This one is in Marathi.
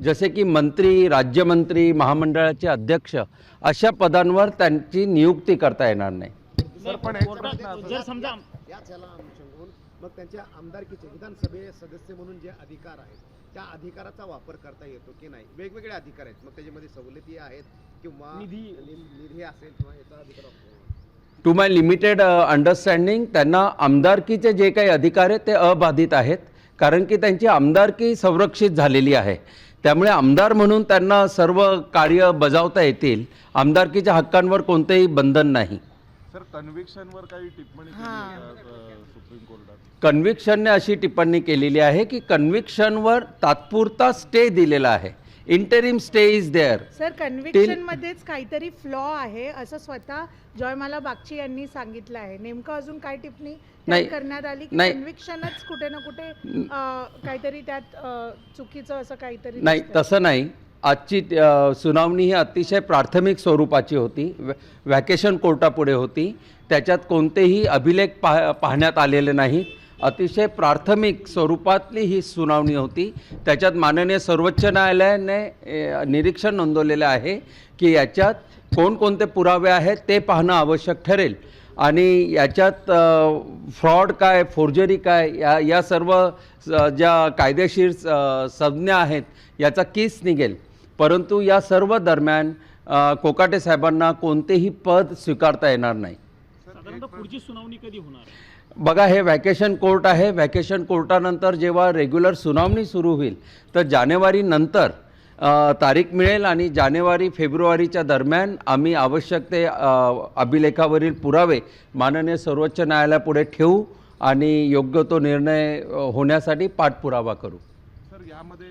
जसे की मंत्री राज्यमंत्री महामंडळाचे अध्यक्ष अशा पदांवर त्यांची नियुक्ती करता येणार नाही. जर समजा मग त्यांच्या आमदारकीचे विधानसभे सदस्य म्हणून जे अधिकार आहेत त्या अधिकाराचा वापर करता येतो की नाही? वेगवेगळे अधिकार आहेत. मग त्याच्यामध्ये सवलती आहेत किंवा निधी. असेल किंवा याचा अधिकार टू माय लिमिटेड अंडरस्टँडिंग त्यांना आमदारकीचे जे काही अधिकार आहेत ते अबाधित आहेत. कारण की त्यांची आमदारकी संरक्षित झालेली आहे. त्यामुळे आमदार म्हणून त्यांना सर्व कार्य बजावता येतील. आमदारकीच्या हक्कांवर कोणतेही बंधन नाही. सर कन्व्हिक्शनवर काही टिप्पणी सुप्रीम कोर्टात? कन्व्हिक्शनने अशी टिप्पणी केलेली आहे की कन्व्हिक्शनवर तात्पुरता स्टे दिलेला आहे. Interim stay is there sir conviction मध्येच काहीतरी फ्लॉ आहे असं स्वतः जयमाला बागची यांनी सांगितलं आहे नेमकं अजून काय टिप्पणी नाही. करण्यात आली की. कन्व्हिक्शनच कुठे ना कुठे काहीतरी त्यात चुकीचं असं काहीतरी नाही. तसं नाही आजची सुनावणी ही अतिशय प्राथमिक स्वरूपाची होती व्हॅ- व्हॅकेशन कोर्टापुढे होती त्याच्यात कोणतेही अभिलेख पाह पाहण्यात आलेले नाहीत अतिशय प्राथमिक स्वरूपातली ही सुनावणी होती. त्याच्यात माननीय सर्वोच्च न्यायालयाने निरीक्षण नोंदवलेलं आहे की याच्यात कोणकोणते पुरावे आहेत ते पाहणं आवश्यक ठरेल. आणि याच्यात फ्रॉड काय फोर्जरी काय या या सर्व ज्या कायदेशीर स- संज्ञा आहेत याचा केस निघेल. परंतु या सर्व दरम्यान कोकाटे साहेबांना कोणतेही पद स्वीकारता येणार नाही. साधारणतः पुढची सुनावणी कधी होणार? बघा हे व्हॅकेशन कोर्ट आहे. व्हॅकेशन कोर्टानंतर जेव्हा रेग्युलर सुनावणी सुरू होईल तर जानेवारी नंतर अ, तारीख मिळेल आणि जानेवारी फेब्रुवारीच्या दरम्यान आम्ही आवश्यक ते अभिलेखावरील पुरावे माननीय सर्वोच्च न्यायालयापुढे ठेवू आणि योग्य तो निर्णय होण्यासाठी पाठपुरावा करू. सर यामध्ये